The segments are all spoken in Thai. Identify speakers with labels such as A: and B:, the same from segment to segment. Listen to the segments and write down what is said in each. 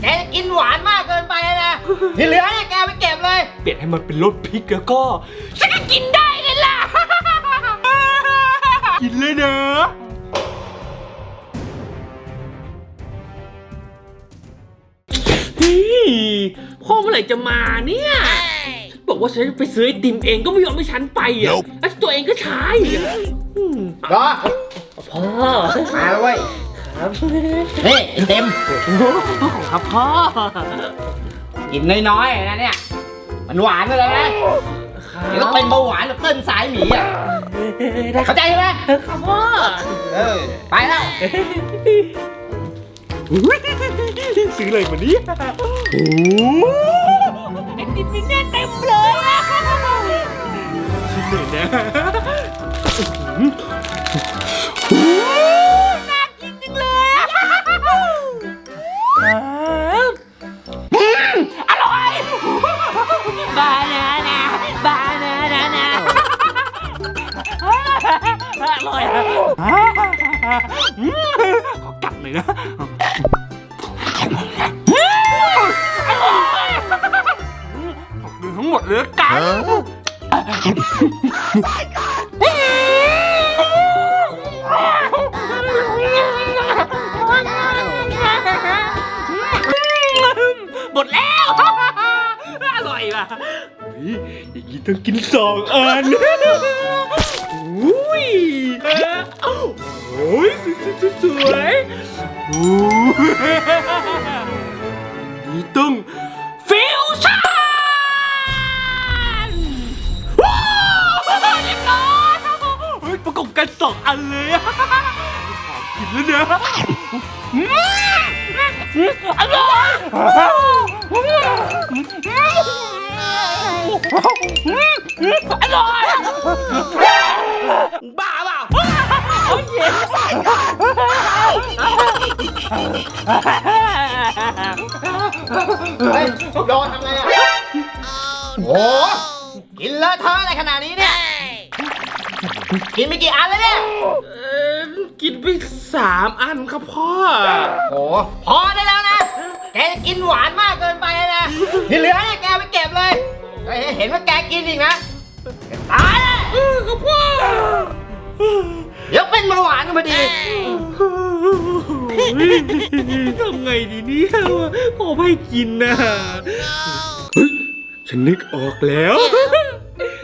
A: แกกินหวานมากเกินไปนะที่เหลือเนี่ยแกเอาไปเก็บเลย
B: เปลี่ยนให้มันเป็นรสพริกแล้วก็
A: ฉันก็กินได้ไงล่ะ
B: กินเลยนะนี่พ่อเมื่อไหร่จะมาเนี่ยฉันบอกว่าฉันจะไปซื้อไอติมเองก็ไม่ยอมให้ฉันไปอะแล้วตัวเองก็ใช้อะอืม
A: รอ
B: พ่อ
A: มาแล้วเว้ย
B: ครับ
A: นี่ไอเต็ม
B: ครับพ่อ
A: กินน้อยๆนะเนี่ย มันหวานไปเลยนะเดี๋ยวก็เป็นเบาหวานหรือเต้นสายหมีอะ
B: ได้ครับ
A: เข้าใจไหม
B: ครับพ่อ
A: เออไปแล้ว
B: อุ๊ยซื้ออะไรมาเนี่ยโอ้ไอติมนี่เนี่ยเต็มเลยอะชิ้นเลยนะ อร่อยอะอืมขอกัดหน่อยนะทั้งหมดเลยละกันห อย่างนี้ต้องกินสองอันอุ้ยโอ้ยสวยๆโอ้ยนี่ต้องฟิวชั่นว้าวเรียบร้อยเฮ้ยประกบกันสองอันเลยอะกินแล้วเนะอืมอร่ อยอร่อยบ้าเปล่าโอ้ยเย็น
A: เฮ้ยโดนทำไงอะโอ้กินเลอะเทอะอะไรขนาดนี้เนี่ย กินไปกี่อันแล้วเนี่ย
B: เอ่อกินไปสามอันครับพ่อ
A: โอ้พอได้แล้วนะ แกกินหวานมากเกินไป ห็นว่าแกกินอีกนะแกตายเลย
B: ครับพ่อ
A: เดี๋ยวเป็นเบาหวานกันพอดี
B: ทำไงดีเนี่ยพ่อไม่กินนะเฮ้ยฉันนึกออกแล้ว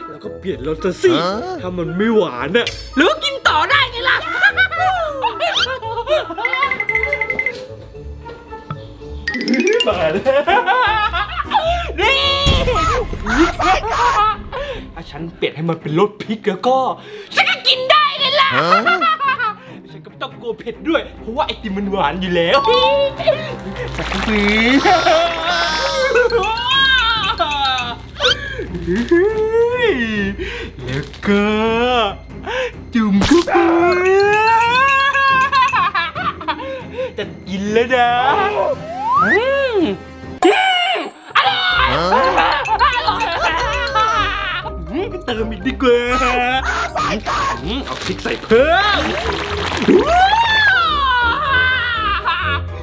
B: แล้วก็เปลี่ยนรสสิถ้ามันไม่หวานอะแล้วก็กินต่อได้ไงล่ะ มาแล้วนี่ ถ้าฉันเปลี่ยนให้มันเป็นรสพริกแล้วก็ ฉันก็กินได้ไงล่ะ ฉันก็ไม่ต้องกลัวเผ็ดด้วย เพราะว่าไอติมมันหวานอยู่แล้วสักทีแล้วก็ จุ่มเข้าไปจะกินแล้วนะอืมอืมอร่อย เติมอีกดีกว่าอืมเอาพริกใส่เพิ่ม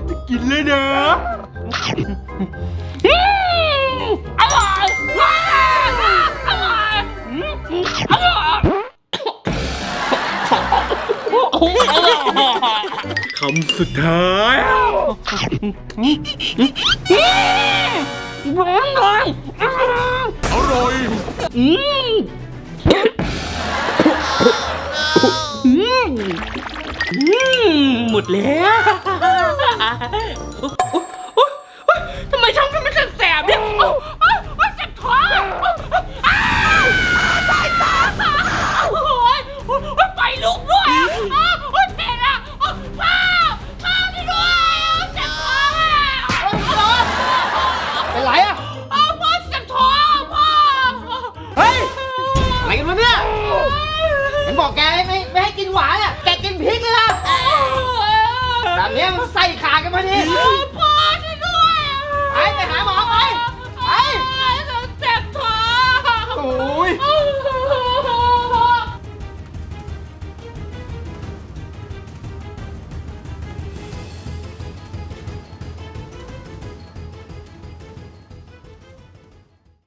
B: จะกินเลยนะอืมอร่อยอร่อยอร่อยคำสุดท้ายหวานหน่อยอร่อย อืมอืมอืมหมดแล้วโอ๊ยโอ๊ยโอ๊ยทำไมทำให้มันแสบๆเนี่ยโอ๊ย
A: บอกแกไม่ไม่ไม่ให้กินหวานอะ แกกินพริกเลยล่ะแบบนี้มันใส่ขาดกันพอดี
B: พ่อ